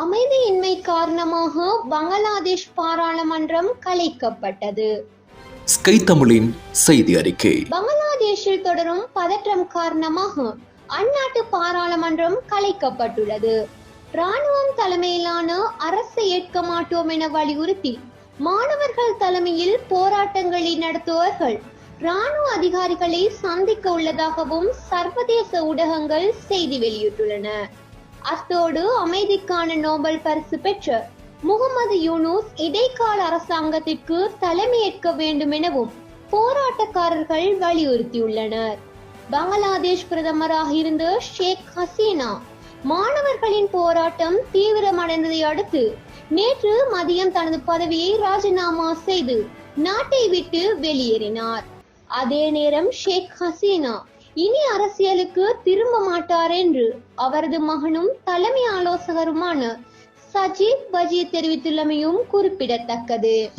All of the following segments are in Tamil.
அமைதியின்மை காரணமாக பங்களாதேஷ் பாராளுமன்றம் கலைக்கப்பட்டது. ஸ்கை தமிழின் செய்தி அறிக்கை. பங்களாதேஷில் தொடரும் பதற்றம் காரணமாக அந்நாட்டு பாராளுமன்றம் கலைக்கப்பட்டுள்ளது. ராணுவம் தலைமையிலான அரசை ஏற்க மாட்டோம் என வலியுறுத்தி மாணவர்கள் தலைமையில் போராட்டங்களை நடத்துபவர்கள் ராணுவ அதிகாரிகளை சந்திக்க உள்ளதாகவும் சர்வதேச ஊடகங்கள் செய்தி வெளியிட்டுள்ளன. அத்தோடு அமைதிக்கான நோபல் பரிசு பெற்ற முகமது யூனூஸ் இடைக்கால அரசாங்கத்திற்கு தலைமையேற்க வேண்டும் எனவும் போராட்டக்காரர்கள் வலியுறுத்தியுள்ளனர். பங்களாதேஷ் பிரதமராக இருந்த ஷேக் ஹசீனா மாணவர்களின் போராட்டம் தீவிரமடைந்ததை அடுத்து நேற்று மதியம் தனது பதவியை ராஜினாமா செய்து நாட்டை விட்டு வெளியேறினார். அதே நேரம் ஷேக் ஹசீனா இனி அரசியலுக்கு திரும்ப மாட்டார் என்று அவரது மகனும் தலைமை ஆலோசகருமான சஜீத் பஜி தெரிவித்துள்ளமையும் குறிப்பிடத்தக்கது.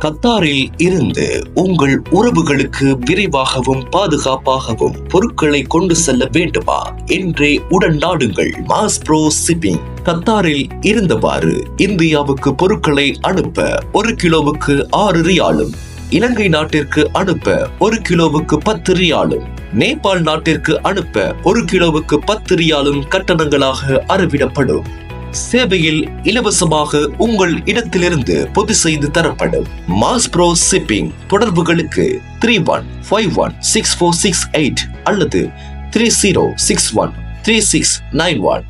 கத்தாரில் இருந்து உங்கள் உறவுகளுக்கு விரைவாகவும் பாதுகாப்பாகவும் பொருட்களை கொண்டு செல்ல வேண்டுமா? என்றே உடன் நாடுங்கள். மாஸ் ப்ரோ சிப்பிங் கத்தாரில் இருந்தவாறு இந்தியாவுக்கு பொருட்களை அனுப்ப ஒரு கிலோவுக்கு ஆறு ரியாலும் இலங்கை நாட்டிற்கு அனுப்ப ஒரு கிலோவுக்கு பத்து ரியாலும் நேபாள் நாட்டிற்கு அனுப்ப ஒரு கிலோவுக்கு பத்து ரியாலும் கட்டணங்களாக அறவிடப்படும். சேவையில் இலவசமாக உங்கள் இடத்திலிருந்து பொது செய்து தரப்படும். மாஸ் ப்ரோ சிப்பிங் தொடர்புகளுக்கு three one five one six four six eight அல்லது three zero six one three six nine one